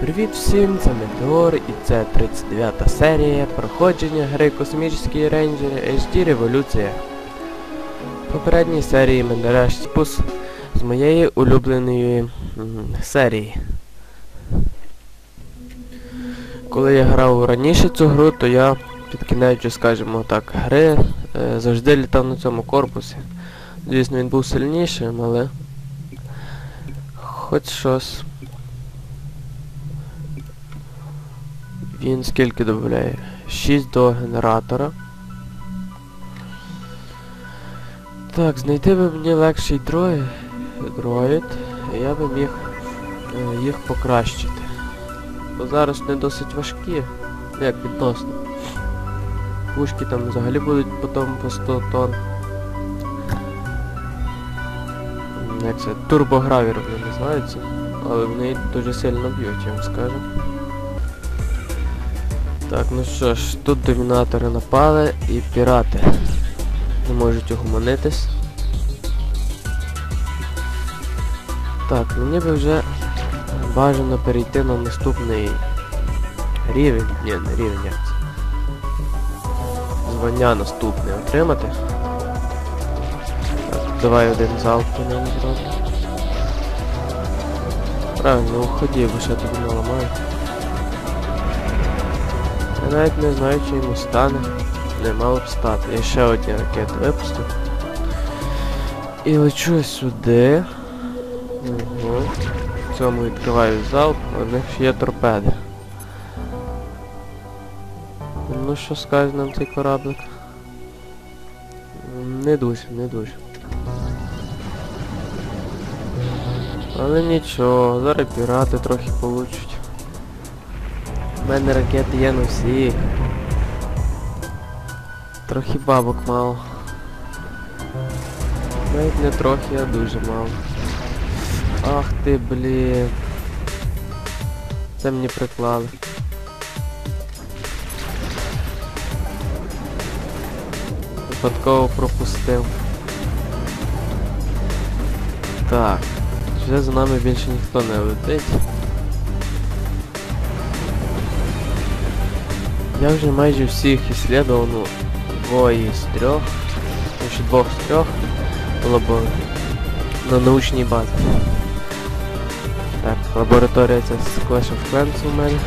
Привіт всім, це Метеор і це 39 серія проходження гри Космічні рейнджери HD Революція. В попередній серії ми нарешті спус з моєї улюбленої серії. Коли я грав раніше цю гру, то я під кінець, скажімо так, гри е, завжди літав на цьому корпусі. Звісно, він був сильнішим, але хоч щось. Він скільки додає? 6 до генератора. Так, знайти би мені легший дроїд, дроїд, я би міг е, їх покращити. Бо зараз вони досить важкі, ну, як відносно. Пушки там взагалі будуть потім по 100 тонн. Як це? Турбогравір вони називаються. Але вони дуже сильно б'ють, я вам скажу. Так, ну що ж, тут домінатори напали і пірати не можуть угомонитись. Так, мені би вже бажано перейти на наступний рівень. Ні, не рівень як це. Звання наступне отримати. Так, давай один залп по ньому зроблю. Правильно, уходи, бо ще тобі наламаю. Я навіть не знаю, чи йому стане. Не мало б стати. Я ще одні ракети випустив. І лечу сюди. Угу. В цьому відкриваю залп, в них є торпеди. Ну що скаже нам цей кораблик? Не дуже, не дуже. Але нічого, зараз пірати трохи получать. У мене ракети є на всіх. Трохи бабок мало. Навіть не трохи, а дуже мало. Ах ти, блін. Це мені приклали. Випадково пропустив. Так. Вже за нами більше ніхто не летить. Я вже майже всіх іслідував, ну, двоє з трьох, ще двох з трьох лабо на научній базі. Так, лабораторія це з Clash of Clans у мене.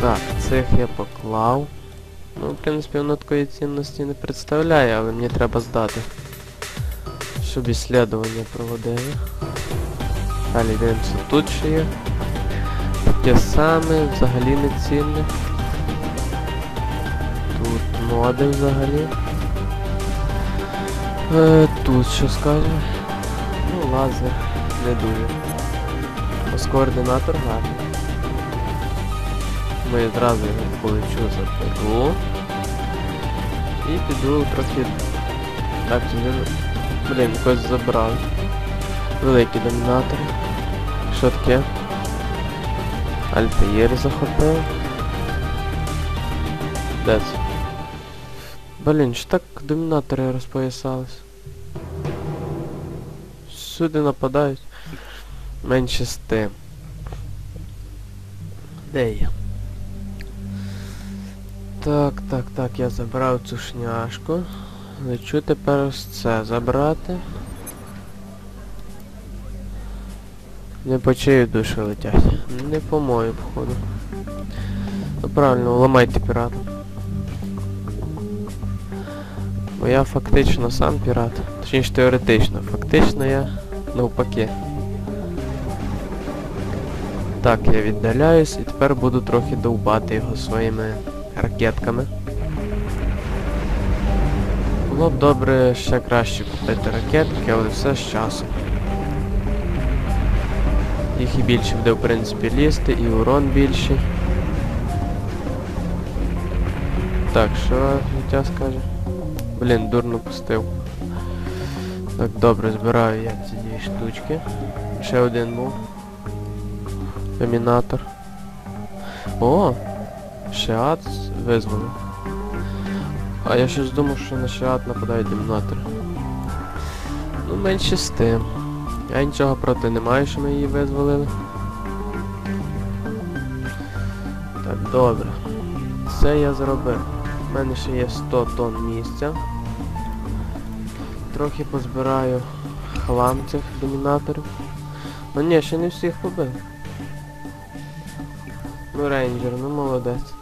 Так, цих я поклав. Ну, в принципі, воно такої цінності не представляє, але мені треба здати. Щоб іслідування проводили. Далі дивимося, тут ще є. Таке саме, взагалі не цінне. Тут моди взагалі. Е, тут що скаже? Ну, лазер не дуже. Ось координатор гарний. Ми одразу його полечу заберу. І піду трохи... Так, Блін, якось забрав. Великі домінатори. Що таке? Альтаїр захопив. Де це? Блін, що так домінатори розпоясались? Сюди нападають. Менше з тим. Де я? Так, так, так, я забрав цю шняшку. Лечу тепер ось це забрати. Не по чию душу летять. Не по мою, походу. Ну правильно, ламайте пірата. Бо я фактично сам пірат. Точніше теоретично. Фактично я навпаки. Так, я віддаляюсь і тепер буду трохи довбати його своїми ракетками. Було б добре ще краще купити ракетки, але все з часом. Їх і більше буде в принципі лізти, і урон більший. Так, що життя скаже? Блін, дурно пустив. Так, добре, збираю я ці дві штучки. Ще один був. Домінатор. О! Шеат визволив. А я щось думав, що на Шеат нападають домінатори. Ну, менше з тим. Я нічого проти не маю, що ми її визволили. Так, добре. Це я зробив. У мене ще є 100 тонн місця. Трохи позбираю хлам цих домінаторів. Ну ні, ще не всіх побив. Ну рейнджер, ну молодець.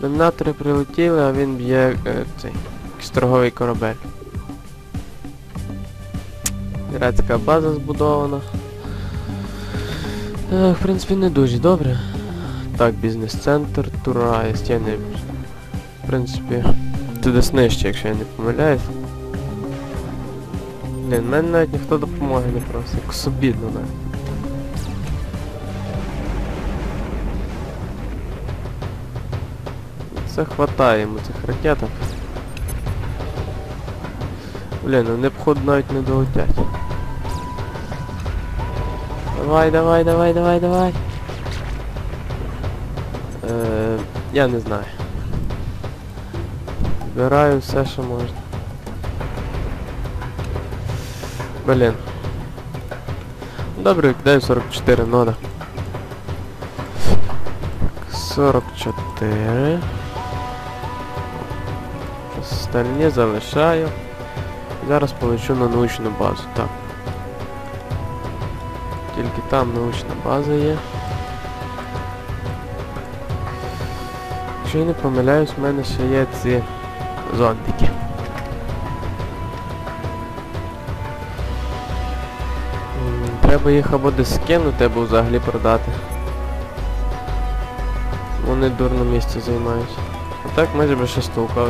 Домінатори прилетіли, а він б'є е, цей якийсь торговий корабель. Піратська база збудована. Е, в принципі, не дуже добре. Так, бізнес-центр, тура, стіни. В принципі, це десь нижче, якщо я не помиляюсь. Блін, мене навіть ніхто допомоги не просить, як собідно навіть. Це хватає йому цих ракеток. Блін, вони походу навіть не долетять. Давай, давай, давай, давай, давай. Е, я не знаю. Збираю все, що можна. Блін. Добре, кидаю 44 нода. 44. Остальні залишаю. Зараз полечу на научну базу. Так. Тільки там научна база є. Якщо я не помиляюсь, в мене ще є ці зондики. Треба їх або десь скинути, або взагалі продати. Вони дурно місце займають. А так майже би ще столка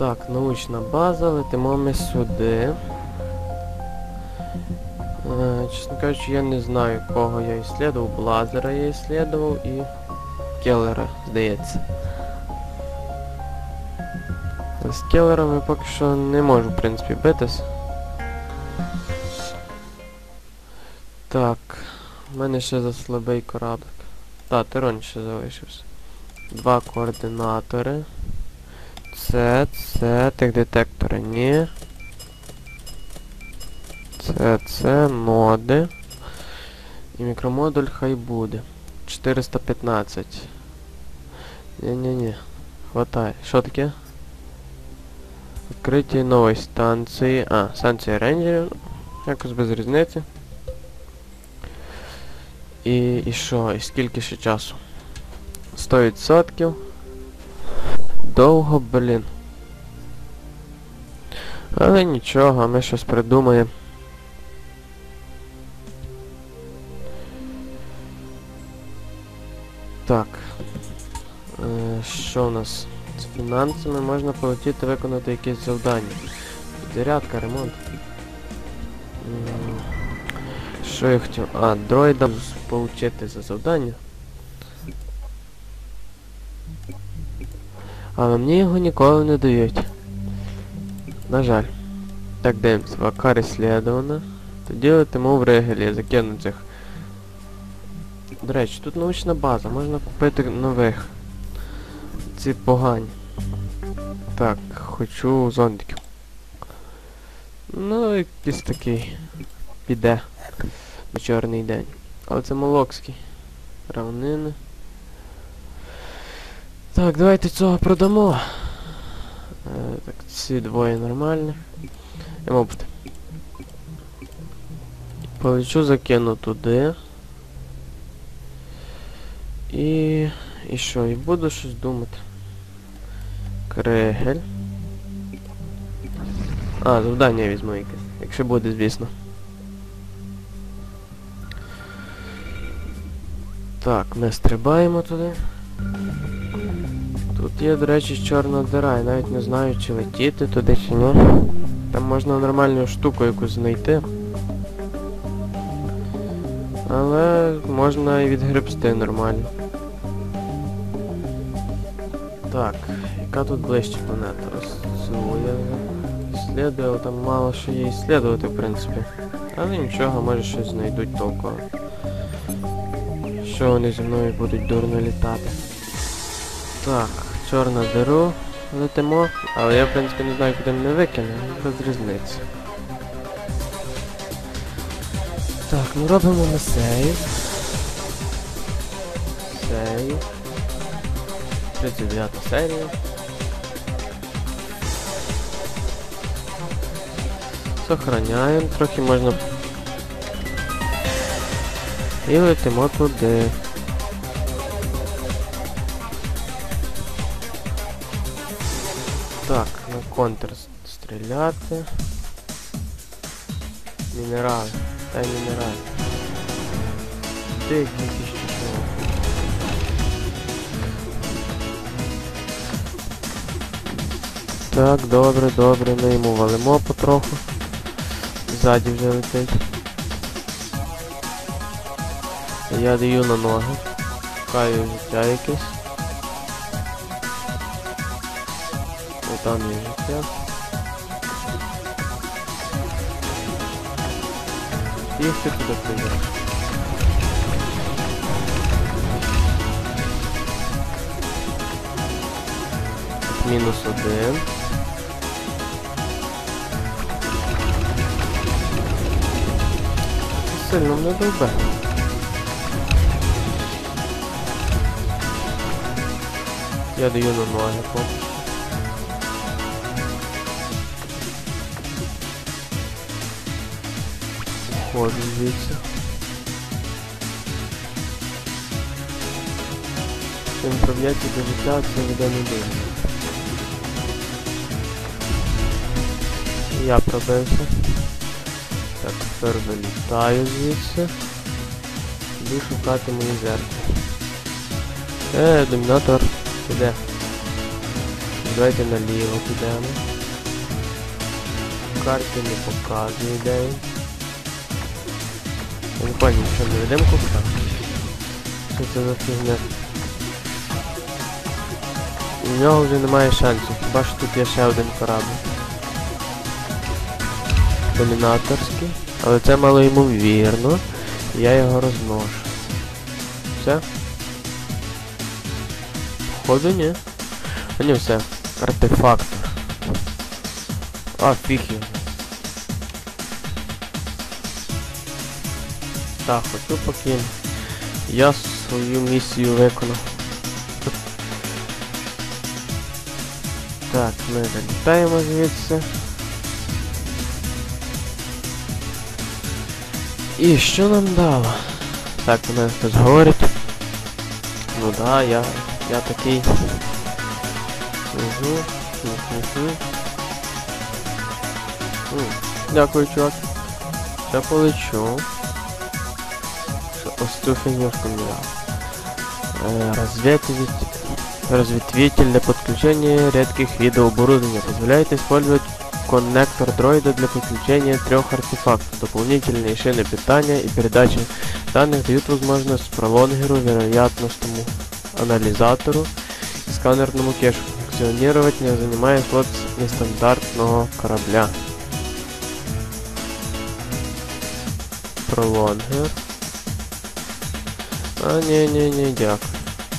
Так, научна база, летимо ми сюди. Е, чесно кажучи, я не знаю, кого я іслідував. Блазера я іслідував і Келлера, здається. З Келлером я поки що не можу, в принципі, битись. Так, в мене ще за слабий кораблик. Та, Тирон ще залишився. Два координатори. Це, це, тих детектори, ні. Це, це, ноди. І мікромодуль хай буде. 415. Ні-ні-ні. Хватає. Що таке? Відкриття нової станції. А, станція рейнджерів. Якось без різниці. І, і що? І скільки ще часу? 100%. Довго, блін. Але нічого, ми щось придумаємо. Так. Е, що у нас? З фінансами можна полетіти виконати якесь завдання. Зарядка, ремонт. Що я хотів? А, дроїда получити за завдання. Але мені його ніколи не дають. На жаль. Так, дивимось, вакар ісследована. Тоді летимо в Ригелі, закину цих. До речі, тут научна база, можна купити нових. Ці погані. Так, хочу зондиків. Ну, якийсь такий. Піде. На чорний день. Але це молокський. Равнини. Так, давайте цього продамо. Е, так, ці двоє нормальні. Я мабуть. Полечу закину туди. І... І що? І буду щось думати. Крегель. А, завдання візьму якесь. Якщо буде, звісно. Так, ми стрибаємо туди. Тут є, до речі, чорна дира, я навіть не знаю, чи летіти туди, чи ні. Там можна нормальну штуку якусь знайти. Але можна і відгребсти нормально. Так, яка тут ближче планета? Я іслідую, там мало що є іслідувати, в принципі. Але нічого, може щось знайдуть толково. Що вони зі мною будуть дурно літати. Так, чорну диру летимо, але я в принципі не знаю, куди мене викине, без різниці. Так, ну робимо ми сейв. Сейв. 39 серія. Сохраняємо, трохи можна. І летимо туди. Контр стріляти. Мінерали. Дай мінерали. Ти чого. Так, добре, добре, ми йому валимо потроху. Ззаді вже летить. Я даю на ноги. Шукаю життя якесь. Там є життя. І все туди приїжджає. Мінус один. Сильно не довбе. Я даю на ноги Уходжу звідси. Чим проб'ється до життя, це не дивно. Я пробився. Так, тепер вилітаю звідси. Іду шукати мої зеркало. Е, домінатор. Іде. Давайте наліво підемо. Карти не показує де. Не понял, не ведемо купка? Що це за фігня? У нього вже немає шансів, хіба що тут є ще один корабль. Домінаторський. Але це мало ймовірно. і Я його розношу. Все? Походу ні. А ні, все. Артефактор. А, фіг його. Так, хочу поки я свою місію виконав. Так, ми залітаємо звідси. І що нам дало? Так, у мене хтось говорить. Ну да, я. я такий. Угу. Угу. Угу. Дякую, чувак. Я полечу Що ось цю фігнюшку не дав. Э, Разветвитель. Разветвитель для подключения редких видов оборудования. Позволяет использовать коннектор дроида для подключения трех артефактов. Дополнительные шины питания и передачи данных дают возможность пролонгеру, вероятностному анализатору и сканерному кешу функционировать, не занимая флот нестандартного корабля. Пролонгер. А, ні, дякую.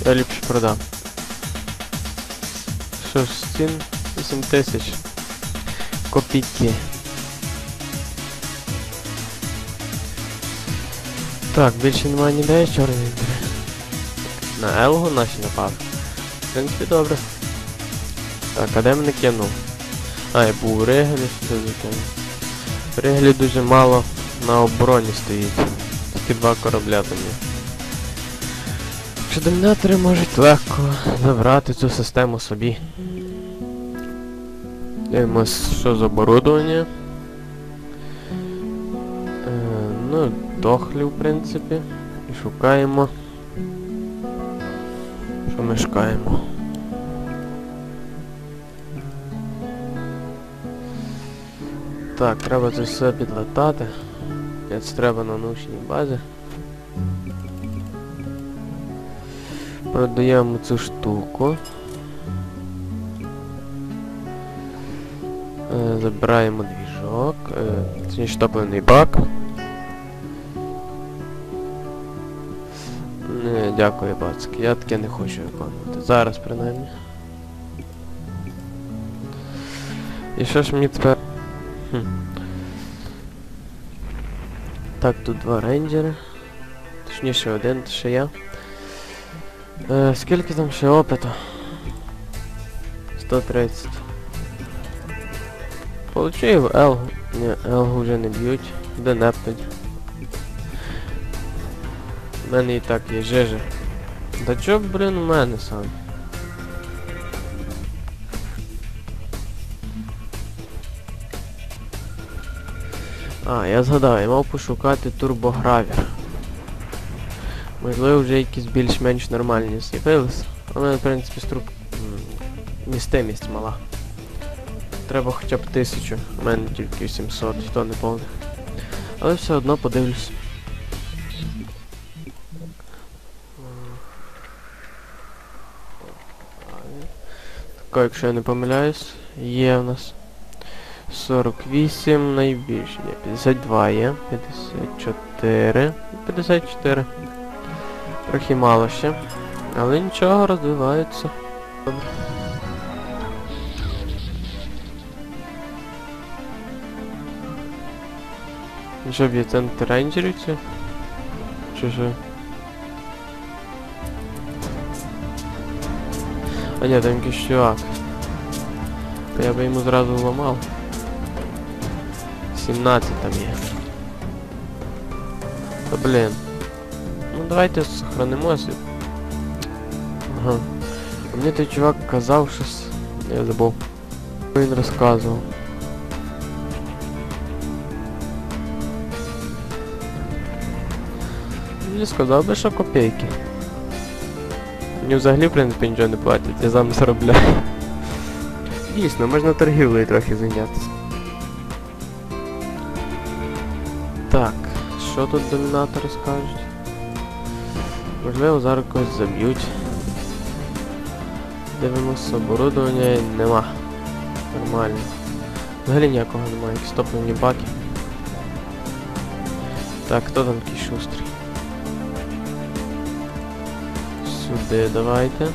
Я ліпше продам. Що ж, стін 8 тисяч. Копійки. Так, більше немає ніде діри. На Елгу наші напав. В принципі, добре. Так, а де мене кинув? А, я був у Ригелі сюди закинув. В Ригелі дуже мало на обороні стоїть. Тільки два корабля там є. Що домінатори можуть легко забрати цю систему собі. Дивимось, що з оборудовання. Е, ну, дохлі, в принципі. І шукаємо. Що ми шукаємо. Так, треба це все підлетати. Це треба на научній базі. Продаємо цю штуку. Е, забираємо двіжок. Е, точніше топливний бак. Не, дякую, бацьки. Я таке не хочу виконувати. Зараз принаймні. І що ж мені тепер... Хм. Так, тут два рейнджери. Точніше один, ще я. Е, скільки там ще опиту? 130. Получив Елгу. Ні, Елгу вже не б'ють. Де непнуть. У мене і так є жижа. Та чо, блін, у мене сам? А, я згадав, я мав пошукати турбогравір. Можливо, вже якісь більш-менш нормальні з'явилися. А в принципі, струк... містимість мала. Треба хоча б тисячу. У мене тільки 700, і то не повне. Але все одно подивлюсь. Так, якщо я не помиляюсь, є в нас 48 найбільше. Ні, 52 є. 54. 54. Трохи мало ще. Але нічого, розвивається. Добре. Що б'є центр рейнджерів ці? Чи що? А ні, там якийсь чувак. Та я би йому зразу ламав. 17 там є. Та блін. Давайте сохранимося. Ага. Мені той чувак казав щось. Я забув. Він розказував. Мені сказав би, що копійки. Мені взагалі, в принципі, нічого не платять, я сам заробляю. Дійсно, можна торгівлею трохи зайнятися. Так, що тут домінатори скажуть? Можливо, зараз когось заб'ють. Дивимося, оборудовання нема. Нормально. Взагалі ніякого немає, якісь топливні баки. Так, хто там такий шустрий? Сюди давайте.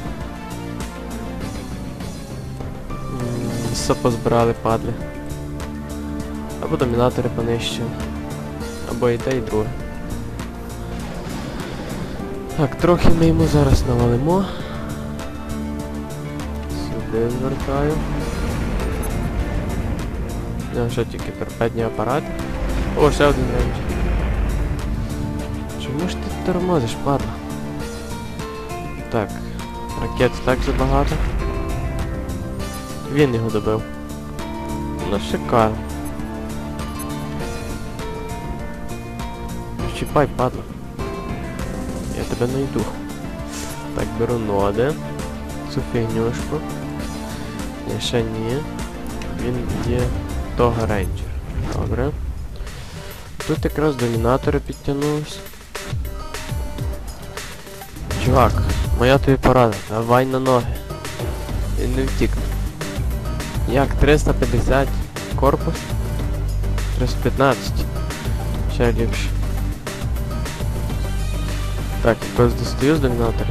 Все позбирали падли. Або домінатори понищили. Або і те, і друге. Так, трохи ми йому зараз навалимо. Сюди звертаю. Я що тільки перпетні апарати. О, ще один рейндж. Чому ж ти тормозиш, падла? Так, ракет так забагато. Він його добив. Ну шикарно. Чіпай, падла. Я тебе найду. Так, беру ноди. Цю фігнюшку. Ще ні. Він є того рейнджер. Добре. Тут якраз домінатори підтягнулись. Чувак, моя тобі порада, давай на ноги. Він не втік. Як 350 корпус? 315. Ще ліпше. Так, якось достаю з домінатора.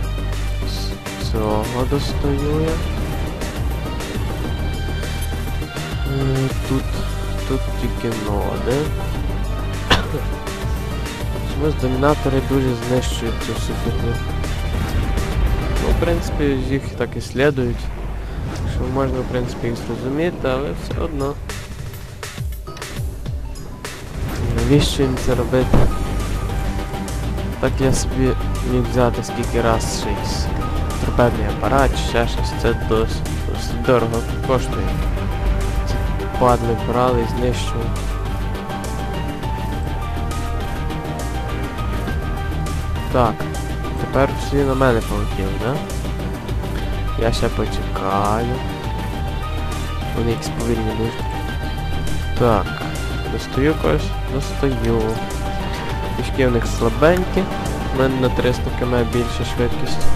З цього достаю я. Е, Тут, тут тільки ноди. Чомусь домінатори дуже знищують цю всю. Ну, в принципі, їх так і слідують. Що можна, в принципі, їх зрозуміти, але все одно. Навіщо їм це робити? Так я собі міг взяти скільки раз якийсь торпедний апарат, ще щось. Це досить, досить дорого коштує. Ці падли брали і знищували. Так, тепер всі на мене полетіли, да? Я ще почекаю. Вони якісь повільні дуже. Так, достаю когось, достаю. Пішки в них слабенькі, У мене на 300 км більша швидкість.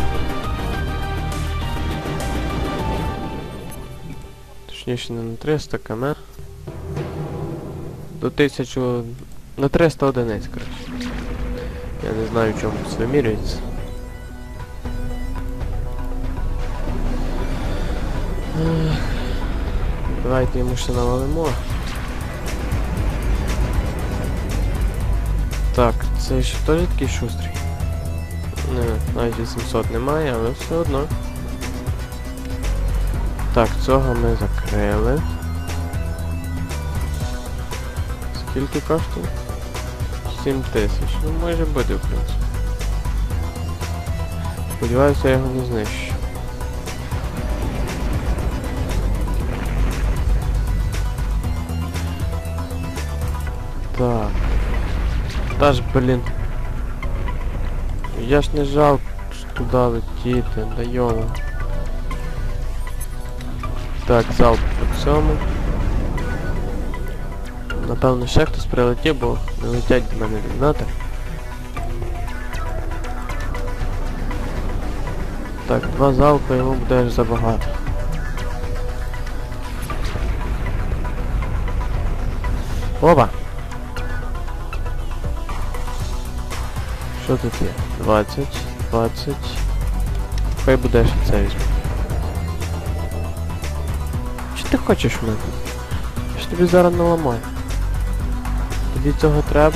Точніше не на 300 км. До 1000... на 300 одиниць, коротше. Я не знаю в чому це вимірюється. Давайте йому ще навалимо. Так, це ще теж такий шустрий. Не, навіть 800 немає, але все одно. Так, цього ми закрили. Скільки коштує? 7 тисяч. Ну може бути, в принципі. Сподіваюся, я його не знищу. Так. Та ж, блін. Я ж не жалко ж туди летіти, да йома. Так, залп по цьому. Напевно, ще хтось прилетів, бо не летять до мене гранати. Так, два залпи йому буде аж забагато. Опа! Що тут є? 20, 20. Хай буде ще це візьму. Що ти хочеш мене? Ж тобі зараз наламаю. Тобі цього треба?